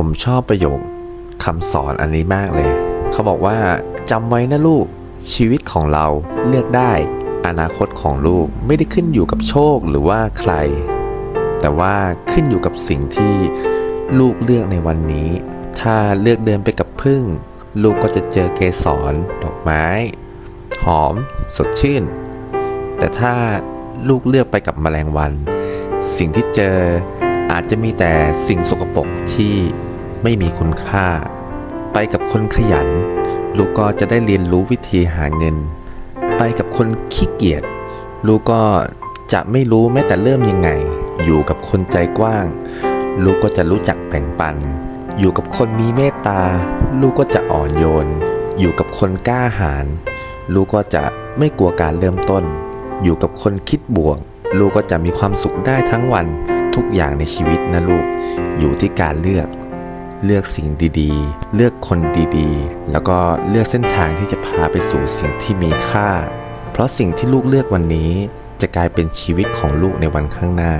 ผมชอบประโยคคำสอนอันนี้มากเลย เขาบอกว่าจำไว้นะลูกชีวิตของเราเลือกได้ อนาคตของลูกไม่ได้ขึ้นอยู่กับโชคหรือว่าใคร แต่ว่าขึ้นอยู่กับสิ่งที่ลูกเลือกในวันนี้ ถ้าเลือกเดินไปกับพึ่ง ลูกก็จะเจอเกสรดอกไม้ หอม สดชื่น แต่ถ้าลูกเลือกไปกับแมลงวัน สิ่งที่เจออาจจะมีแต่สิ่งสกปรกที่ ไม่มีคุณค่า ไปกับคนขยัน ลูกก็จะได้เรียนรู้วิธีหาเงิน ไปกับคนขี้เกียจลูกก็จะไม่รู้แม้แต่เริ่มยังไง อยู่กับคนใจกว้าง ลูกก็จะรู้จักแบ่งปัน อยู่กับคนมีเมตตา ลูกก็จะอ่อนโยน อยู่กับคนกล้าหาญลูกก็จะไม่กลัวการเริ่มต้น อยู่กับคนคิดบวก ลูกก็จะมีความสุขได้ทั้งวันทุกอย่างในชีวิตนะลูก อยู่ที่การเลือก เลือกสิ่งดีๆ เลือกคนดีๆ แล้วก็เลือกเส้นทางที่จะพาไปสู่สิ่งที่มีค่า เพราะสิ่งที่ลูกเลือกวันนี้ จะกลายเป็นชีวิตของลูกในวันข้างหน้า